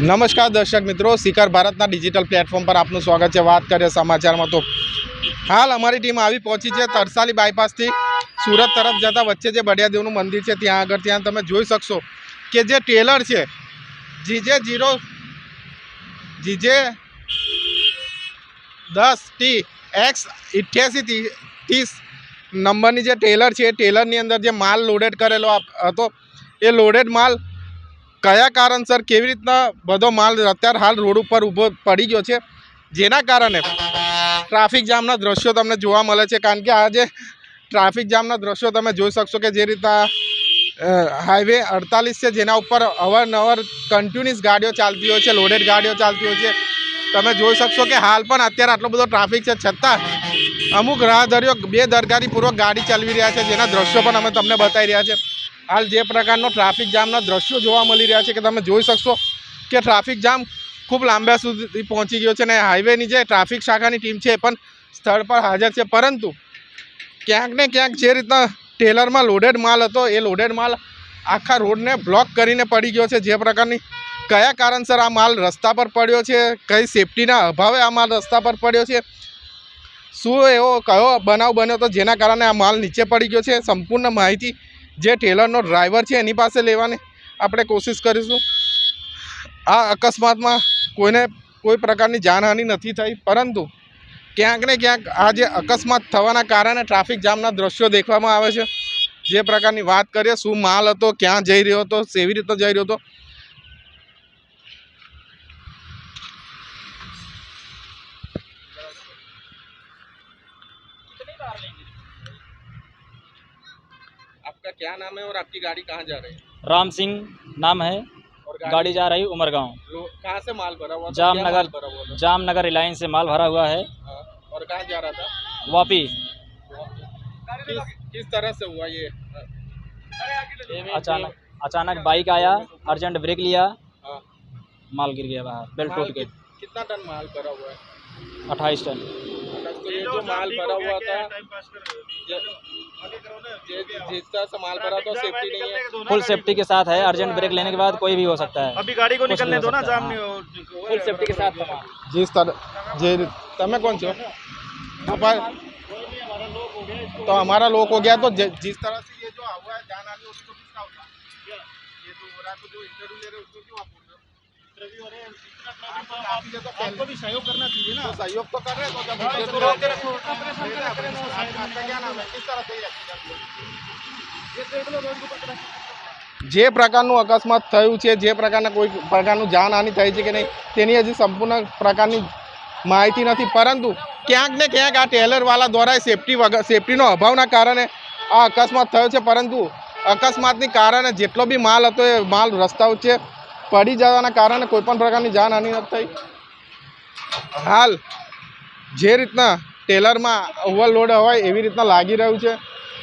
નમસ્કાર દર્શક મિત્રો, શિખર ભારતના ડિજિટલ પ્લેટફોર્મ પર આપનું સ્વાગત છે. વાત કરીએ સમાચારમાં તો. હાલ અમારી ટીમ આવી પહોંચી છે તરસાલી બાયપાસથી સુરત તરફ જતાં વચ્ચે જે બડિયાદેવનું મંદિર છે, ત્યાં આગળ ત્યાં તમે જોઈ શકશો કે જે ટેલર છે, જીજે જીરો, જીજે દસ ટી એક્સ ઇઠ્યાસી ત્રીસ નંબરની જે ટેલર છે, એ ટેલરની અંદર જે માલ લોડેડ કરેલો હતો, એ લોડેડ માલ કયા કારણસર કેવી રીતના બધો માલ અત્યારે હાલ રોડ ઉપર ઊભો પડી ગયો છે? જેના કારણે ટ્રાફિક જામના દ્રશ્યો તમને જોવા મળે છે. કારણ કે આજે ટ્રાફિક જામના દ્રશ્યો તમે જોઈ શકશો કે જે રીતના હાઈવે અડતાલીસ છે જેના ઉપર અવારનવાર કન્ટિન્યુઅસ ગાડીઓ ચાલતી હોય છે લોડેડ ગાડીઓ ચાલતી હોય છે. તમે જોઈ શકશો કે હાલ પણ અત્યારે આટલો બધો ટ્રાફિક છે. છતાં અમુક રાહદારીઓ, બે દરગારીપૂર્વક ગાડી ચલાવી રહ્યા છે. જેના દ્રશ્યો પણ અમે તમને બતાવી રહ્યા છે. હાલ જે પ્રકારનો ટ્રાફિક જામના દ્રશ્યો જોવા મળી રહ્યા છે કે તમે જોઈ શકશો કે ટ્રાફિક જામ ખૂબ લાંબા સુધી પહોંચી ગયો છે અને હાઈવેની જે ટ્રાફિક શાખાની ટીમ છે એ પણ સ્થળ પર હાજર છે. પરંતુ ક્યાંક ને ક્યાંક જે રીતના ટેલરમાં લોડેડ માલ હતો, એ લોડેડ માલ આખા રોડને બ્લોક કરીને પડી ગયો છે. જે પ્રકારની કયા કારણસર આ માલ રસ્તા પર પડ્યો છે, કઈ સેફટીના અભાવે આ માલ રસ્તા પર પડ્યો છે, શું એવો કયો બનાવ બન્યો હતો જેના કારણે આ માલ નીચે પડી ગયો છે, સંપૂર્ણ માહિતી જે ટેલરનો ડ્રાઈવર છે એની પાસે લેવાની આપણે કોશિશ કરીશું. આ અકસ્માતમાં કોઈને કોઈ પ્રકારની જાનહાનિ નથી થઈ, પરંતુ ક્યાંક ને ક્યાંક આ જે અકસ્માત થવાના કારણે ટ્રાફિક જામના દ્રશ્યો દેખવામાં આવે છે. જે પ્રકારની વાત કરીએ, શું માલ હતો, ક્યાં જઈ રહ્યો હતો કેવી રીતે જઈ રહ્યો હતો क्या नाम है और आपकी गाड़ी कहाँ जा रही है? राम सिंह नाम है। और गाड़ी जा रही उमरगांव। कहाँ से माल भरा हुआ जामनगर-? जामनगर रिलायंस से माल भरा हुआ है। हाँ, और कहाँ जा रहा था? वापी। किस किस तरह से हुआ ये? अचानक अचानक बाइक आया अर्जेंट ब्रेक लिया हाँ, माल गिर गया बाहर बेल्ट टूट कि- कितना टन माल भरा हुआ है? अट्ठाईस टन। तो ये जो माल भरा हुआ था जिसका संभाल पर तो सेफ्टी नहीं है। फुल सेफ्टी के साथ है अर्जेंट ब्रेक लेने के बाद कोई भी हो सकता है। अभी गाड़ी को निकलने दो ना सामने फुल सेफ्टी के साथ जी सर जी तब कौन से तो, तो हमारा लोक हो गया तो जिस तरह से ये जो हुआ है जान उसको होगा ये तो हो रहा है तो जो इंटरव्यू ले रहे हैं उसको क्यों आप बोल रहे हो? आपको काफी है तो आपको पहले भी सहयोग करना चाहिए ना तो सहयोग तो कर रहे हैं तो जब इंटरव्यू हाँ, लेते हैं, तो ऑपरेशन करा करें ना, आपका आपका क्या नाम है किस तरह से ये accident हुआ? ये देख लो रोड को पकड़ा જે પ્રકારનું અકસ્માત થયું છે જે પ્રકારના કોઈ પ્રકારનું જાનહાનિ થઈ છે કે નહીં તેની હજી સંપૂર્ણ પ્રકારની માહિતી નથી પરંતુ ક્યાંક ને ક્યાંક આ ટેલરવાલા દ્વારા સેફટી વગર સેફટીનો અભાવના કારણે આ અકસ્માત થયો છે પરંતુ અકસ્માતની કારણે જેટલો બી માલ હતો એ માલ રસ્તા વચ્ચે પડી જવાના કારણે કોઈ પણ પ્રકારની જાનહાનિ નથી થઈ. હાલ, જે રીતના ટેલરમાં ઓવરલોડ હોય એવી રીતના લાગી રહ્યું છે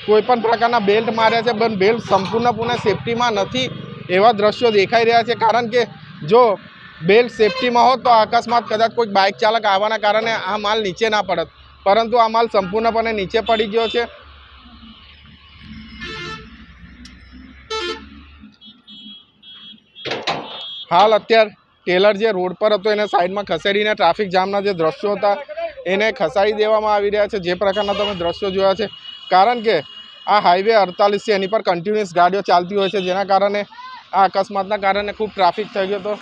કોઈ પણ પ્રકારના બેલ્ટ માર્યા છે, પણ બેલ્ટ સંપૂર્ણપણે સેફટીમાં નથી એવા દ્રશ્યો દેખાઈ રહ્યા છે. કારણ કે જો બેલ્ટ સેફટીમાં હોત તો અકસ્માત કદાચ કોઈ બાઇક ચાલક આવવાના કારણે આ માલ નીચે ના પડત. પરંતુ આ માલ સંપૂર્ણપણે નીચે પડી ગયો છે. હાલ અત્યારે ટેલર જે રોડ પર હતો એને સાઈડમાં ખસેડીને ટ્રાફિક જામના જે દ્રશ્યો હતા, એને ખસાડી દેવામાં આવી રહ્યા છે. જે પ્રકારના તમે દ્રશ્યો જોયા છે, કારણ કે આ હાઈવે અડતાલીસ છે, એની પર કન્ટિન્યુઅસ ગાડીઓ ચાલતી હોય છે, જેના કારણે આ અકસ્માતના કારણે ખૂબ ટ્રાફિક થઈ ગયો હતો.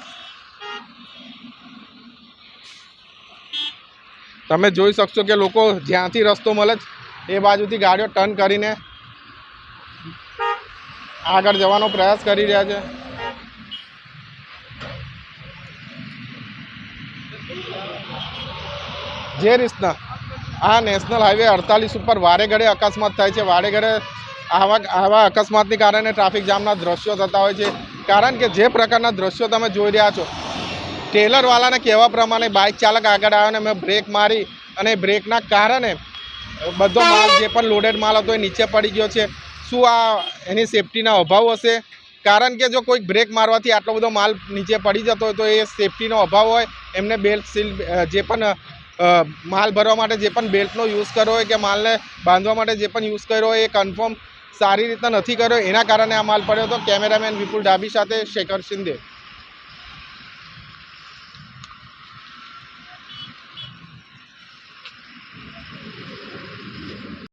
તમે જોઈ શકશો કે લોકો જ્યાંથી રસ્તો મળે જ એ બાજુથી ગાડીઓ ટર્ન કરીને આગળ જવાનો પ્રયાસ કરી રહ્યા છે. જે રીતના આ નેશનલ હાઈવે અડતાલીસ ઉપર વારે ઘડે અકસ્માત થાય છે. વારે ઘડે આવા આવા અકસ્માતને કારણે ટ્રાફિક જામના દ્રશ્યો થતા હોય છે. કારણ કે જે પ્રકારના દ્રશ્યો તમે જોઈ રહ્યા છો ટેલરવાળાને કહેવા પ્રમાણે બાઇક ચાલક આગળ આવ્યો અને મેં બ્રેક મારી અને બ્રેકના કારણે બધો માલ જે પણ લોડેડ માલ હતો એ નીચે પડી ગયો છે. શું આ એની સેફટીના અભાવ હશે? કારણ કે જો કોઈક બ્રેક મારવાથી આટલો બધો માલ નીચે પડી જતો હોય તો એ સેફટીનો અભાવ હોય. એમને બેલ્ટ સીલ, જે પણ માલ ભરવા માટે જે પણ બેલ્ટનો યુઝ કર્યો હોય કે માલને બાંધવા માટે જે પણ યુઝ કર્યો હોય એ કન્ફર્મ સારી રીતના નથી કર્યો. એના કારણે આ માલ પડ્યો હતો. કેમેરામેન વિપુલ ડાબી સાથે શેખર શિંદે.